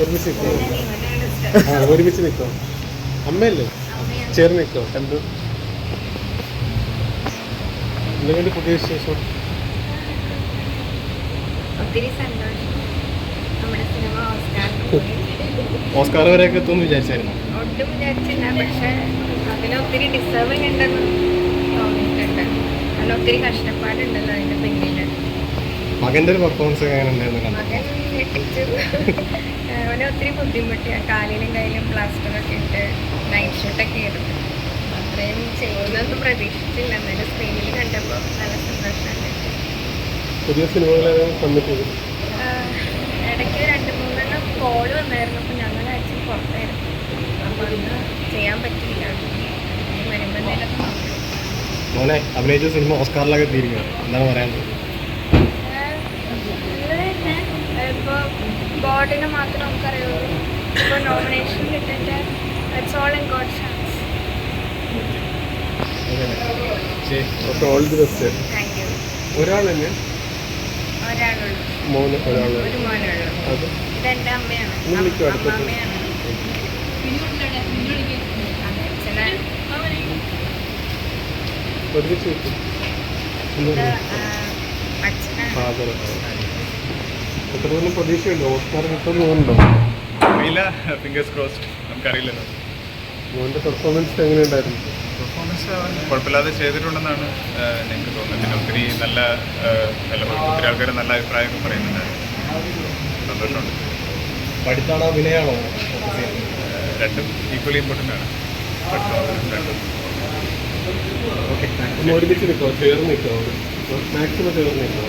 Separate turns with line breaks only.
ഒരുമിച്ച് നിൽക്കോ ആ ഒരുമിച്ച് നിൽക്കോ. അമ്മയല്ലേ? ചേർന്ന് നിൽക്കോ എന്ത് എന്തെങ്കിലും പുതിയ വിശേഷം?
ഒത്തിരി സന്തോഷം. നമ്മുടെ സിനിമ ഓസ്കാർ
ഓസ്കാർ വരെയൊക്കെ എത്തുമെന്ന് വിചാരിച്ചായിരുന്നു.
ഒട്ടും വിചാരിച്ചില്ല പക്ഷെ ഒത്തിരി ഡിസേർവിങ് ഉണ്ടെന്ന് തോന്നിയിട്ടുണ്ട്. കാരണം ഒത്തിരി കഷ്ടപ്പാടുണ്ടല്ലോ അതിന്റെ പിന്നിൽ
മകന്റെ ഒരു പെർഫോമൻസ് ഒക്കെ എങ്ങനെ ഉണ്ടായിരുന്നു
മകൻ ഞെട്ടിച്ചു അവനെ ഒത്തിരി ബുദ്ധിമുട്ടിയ കാലിലും കയ്യിലും പ്ലാസ്റ്ററൊക്കെ ഇട്ട് നൈറ്റ് ഷൂട്ടൊക്കെ ആയിരുന്നു അത്രയും ചെയ്യുന്നൊന്നും പ്രതീക്ഷിച്ചില്ല. എന്നാലും സ്ക്രീനിൽ കണ്ടപ്പോൾ നല്ല സന്തോഷമുണ്ട്.
പുതിയ
ഇടയ്ക്ക് രണ്ട് മൂന്നെണ്ണം കോൾ വന്നായിരുന്നു. അപ്പോൾ ഞങ്ങൾ അച്ഛൻ പുറത്തായിരുന്നു. അപ്പോൾ അന്ന് ചെയ്യാൻ പറ്റില്ല വരുമ്പോൾ
അഭിനയിച്ച സിനിമ ഓസ്കാറിലൊക്കെ എത്തിയിരിക്കുക എന്താണ് പറയാനുള്ളത്
ഇപ്പോൾ ഗോഡിന് മാത്രം നമുക്കറിയുള്ളൂ. ഇപ്പോൾ നോമിനേഷൻ കിട്ടിയിട്ട് it's all in God
all the best
thank you
ഒരാൾ തന്നെ
ഒരാളുള്ളൂ.
മോന് ഒരാൾ
ഒരു മോനുള്ളൂ.
അത്.
ഇതെന്റെ അമ്മയാണ്. അച്ഛനെ
ഒരുമിച്ച്
അച്ഛനാണ്.
ഫാദർ എത്ര പോലും പ്രതീക്ഷയുണ്ട് ഓസ്കാർ കിട്ടുമെന്ന് തോന്നുന്നുണ്ടോ
അറിയില്ല ഫിംഗേഴ്സ് ക്രോസ്ഡ് നമുക്കറിയില്ലല്ലോ.
മോന്റെ പെർഫോമൻസ് എങ്ങനെയുണ്ടായിരുന്നു?
പെർഫോമൻസ് അവൻ കുഴപ്പമില്ലാതെ ചെയ്തിട്ടുണ്ടെന്നാണ് ഞങ്ങൾക്ക് തോന്നുന്നത്. പിന്നെ ഒത്തിരി നല്ല നല്ല ഒത്തിരി ആൾക്കാർ നല്ല അഭിപ്രായമൊക്കെ പറയുന്നുണ്ട്. സന്തോഷമുണ്ട്.
പഠിത്താണോ
വിനയാണോ രണ്ടും ഈക്വലി ഇമ്പോർട്ടന്റ് ആണ്. പഠിത്തം രണ്ടും.
ഓക്കെ ഒരുമിച്ച് നിൽക്കുമോ ചേർന്ന് നിൽക്കുമോ മാക്സിമം ചേർന്ന് നിൽക്കോ?